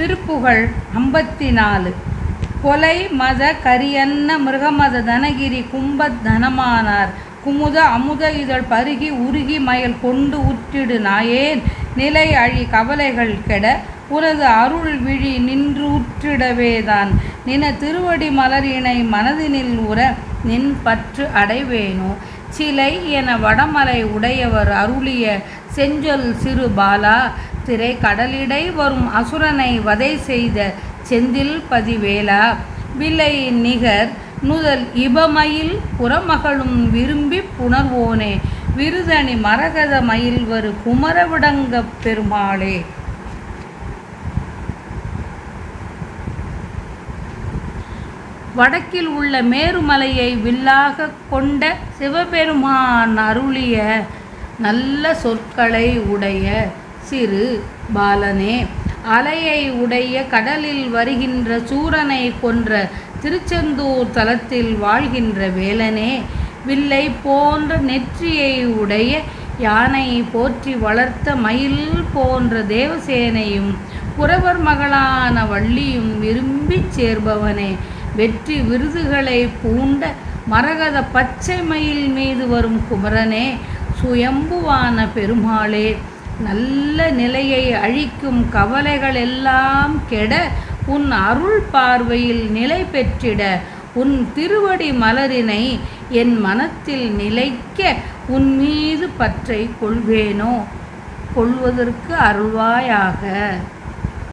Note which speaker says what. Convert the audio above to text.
Speaker 1: திருப்புகழ் ஐம்பத்தி நாலு கொலை மத கரியன்ன மிருகமத தனகிரி கும்பத் தனமானார். குமுத அமுத இதழ் பருகி உருகி மயல் கொண்டு உற்றிடு நாயேன். நிலை அழி கவலைகள் கெட உனது அருள் விழி நின்று உற்றிடவேதான் நின திருவடி மலரினை மனதினில் உற நின் பற்று அடைவேனோ? சிலை என வடமலை உடையவர் அருளிய செஞ்சொல் சிறு பாலா திரை கடலிடை வரும் அசுரனை வதை செய்த செந்தில் பதிவேலா விலை நிகர் நுதல் இபமயில் புறமகளும் விரும்பி புணர்வோனே விருதணி மரகத மயில் வரு குமரவிடங்கப் பெருமாளே. வடக்கில் உள்ள மேருமலையை வில்லாக கொண்ட சிவபெருமான் அருளிய நல்ல சொற்களை உடைய சிறு பாலனே. அலையை உடைய கடலில் வருகின்ற சூரனை கொன்ற திருச்செந்தூர் தலத்தில் வாழ்கின்ற வேலனே. வில்லை போன்ற நெற்றியை உடைய யானை போற்றி வளர்த்த மயில் போன்ற தேவசேனையும் குறவர் மகளான வள்ளியும் விரும்பிச் சேர்பவனே. வெற்றி விருதுகளை பூண்ட மரகத பச்சை மயில் மீது வரும் குமரனே சுயம்புவான பெருமாளே நல்ல நிலையை அழிக்கும் கவலைகள் எல்லாம் கெட உன் அருள் பார்வையில் நிலை பெற்றிட உன் திருவடி மலரினை என் மனத்தில் நிலைக்க உன் மீது பற்றை கொள்வேனோ? கொள்வதற்கு அருள்வாயாக.